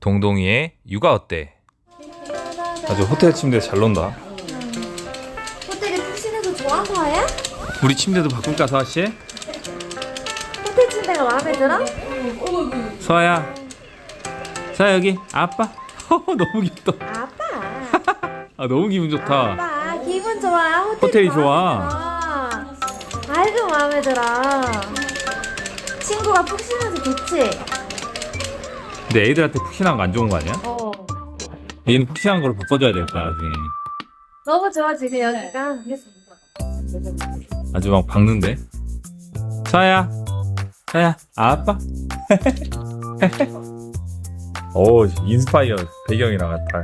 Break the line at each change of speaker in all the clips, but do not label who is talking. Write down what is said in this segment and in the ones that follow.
동동이의 육아 어때? 아주 호텔 침대 잘 논다.
호텔이 푹신해서 좋아 서아야?
우리 침대도 바꿀까 서아 씨?
호텔 침대가 마음에 들어?
서아야. 서아 여기 아빠. 너무 귀엽다.
아빠
아 너무 기분 좋다.
아빠 기분 좋아 호텔
호텔이 좋아.
아이고 마음에 들어 친구가 푹신해서 좋지?
근데 애들한테 푹신한 거 안 좋은 거 아니야?
어
얘는 푹신한 걸로 바꿔줘야 될 거야 나중에.
너무 좋아 지금 여기가
아주 막 박는데. 서아야. 서아야 아빠. 오 인스파이어 배경이랑 같아.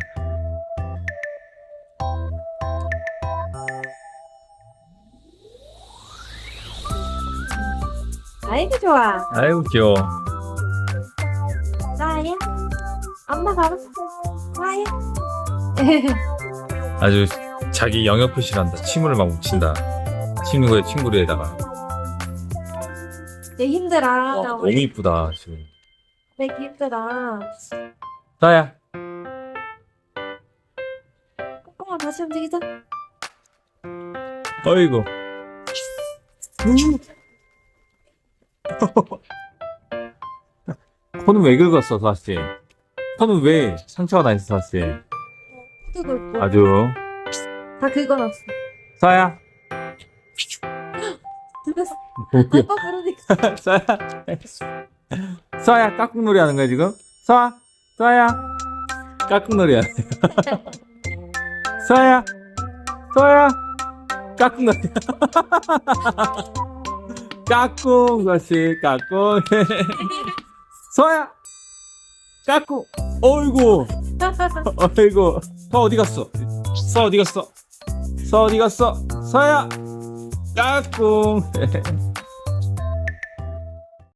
아이고 좋아
아이고 귀여워.
엄마 봐봐 서아야
아주 자기 영역 표시를 한다. 침을 막 묻힌다. 친구의 친구에다가.
얘 힘들어
너무 이쁘다 지금.
되게 힘들어
서아야.
꼬꼬마 다시 움직이자
어이구. 코는 왜 긁었어, 서아 씨? 코는 왜 상처가 나 있어,
있고
아주.
다 긁어놨어? 아빠 그러니까
서아야. 서아야, 깍꿍놀이 하는 거야, 지금? 서아, 서아야. 깍꿍놀이 하네. 서아야. 서아야. 깍꿍놀이. 까꿍, 서아씨, 까꿍. 서아야. 까꿍. 어이구. 어이구. 서 어디 갔어? 서 어디 갔어? 서 어디 갔어? 서야. 까꿍.